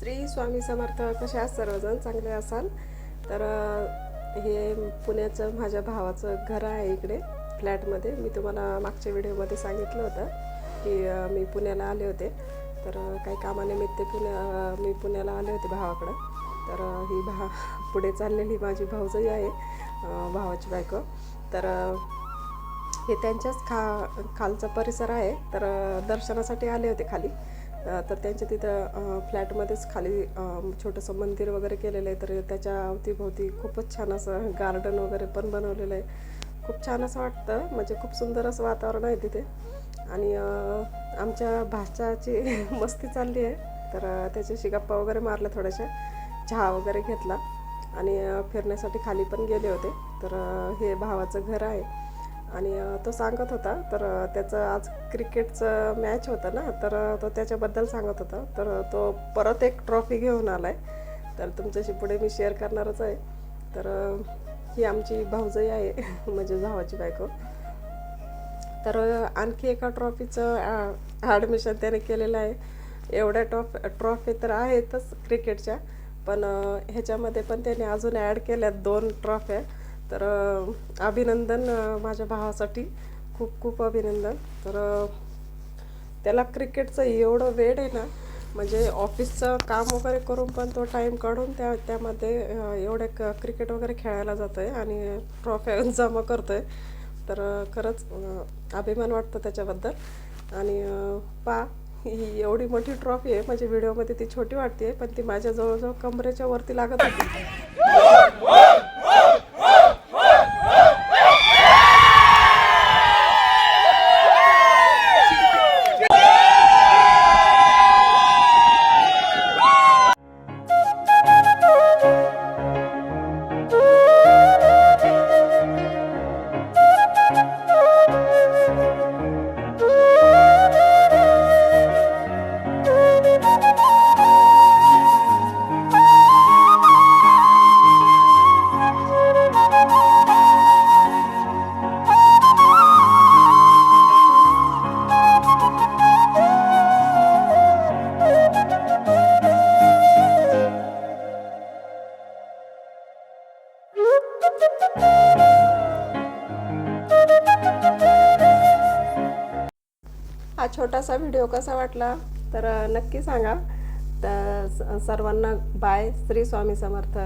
श्री स्वामी समर्थ कसे आहात सर्वजण चांगले असाल तर हे पुण्याचं माझ्या भावाचं घर आहे इकडे फ्लॅटमध्ये. मी तुम्हाला मागच्या व्हिडिओमध्ये सांगितलं होतं की मी पुण्याला आले होते. तर काही कामानिमित्त पुण्या मी पुण्याला आले होते भावाकडं. तर ही भा पुढे चाललेली माझी भाऊजही आहे भावाची बायको. तर हे त्यांच्याच खा खालचा परिसर आहे. तर दर्शनासाठी आले होते खाली. तर त्यांच्या तिथं फ्लॅटमध्येच खाली छोटंसं मंदिर वगैरे केलेलं आहे. तर त्याच्या अवतीभोवती खूपच छान असं गार्डन वगैरे पण बनवलेलं आहे. खूप छान असं वाटतं. म्हणजे खूप सुंदर असं वातावरण आहे तिथे. आणि आमच्या भाच्याची मस्ती चालली आहे. तर त्याच्याशी गप्पा वगैरे मारल्या थोड्याशा. चहा वगैरे घेतला. आणि फिरण्यासाठी खाली पण गेले होते. तर हे भावाचं घर आहे. आणि तो सांगत होता. तर त्याचं आज क्रिकेटचं मॅच होतं ना तर तो त्याच्याबद्दल सांगत होता. तर तो परत एक ट्रॉफी घेऊन आला आहे तर तुमच्याशी पुढे मी शेअर करणारच आहे. तर ही आमची भाऊजई आहे म्हणजे भावाची बायको. तर आणखी एका ट्रॉफीचं ॲडमिशन त्याने केलेलं आहे. एवढ्या ट्रॉफ ट्रॉफी तर आहेतच क्रिकेटच्या. पण ह्याच्यामध्ये पण त्याने अजून ॲड केल्यात दोन ट्रॉफ्या तर अभिनंदन माझ्या भावासाठी. खूप खूप अभिनंदन. तर त्याला क्रिकेटचं एवढं वेळ आहे ना म्हणजे ऑफिसचं काम वगैरे करून पण तो टाईम काढून त्या त्यामध्ये एवढे क क्रिकेट वगैरे खेळायला जातो आहे आणि ट्रॉफ्या जमा करतो आहे तर खरंच अभिमान वाटतो त्याच्याबद्दल. आणि पा ही एवढी मोठी ट्रॉफी आहे म्हणजे व्हिडिओमध्ये ती छोटी वाटते पण ती माझ्या जवळजवळ कमरेच्या वरती लागत होती. हा छोटासा व्हिडिओ कसा वाटला? तर नक्की सांगा. तर सर्वांना बाय. श्री स्वामी समर्थ.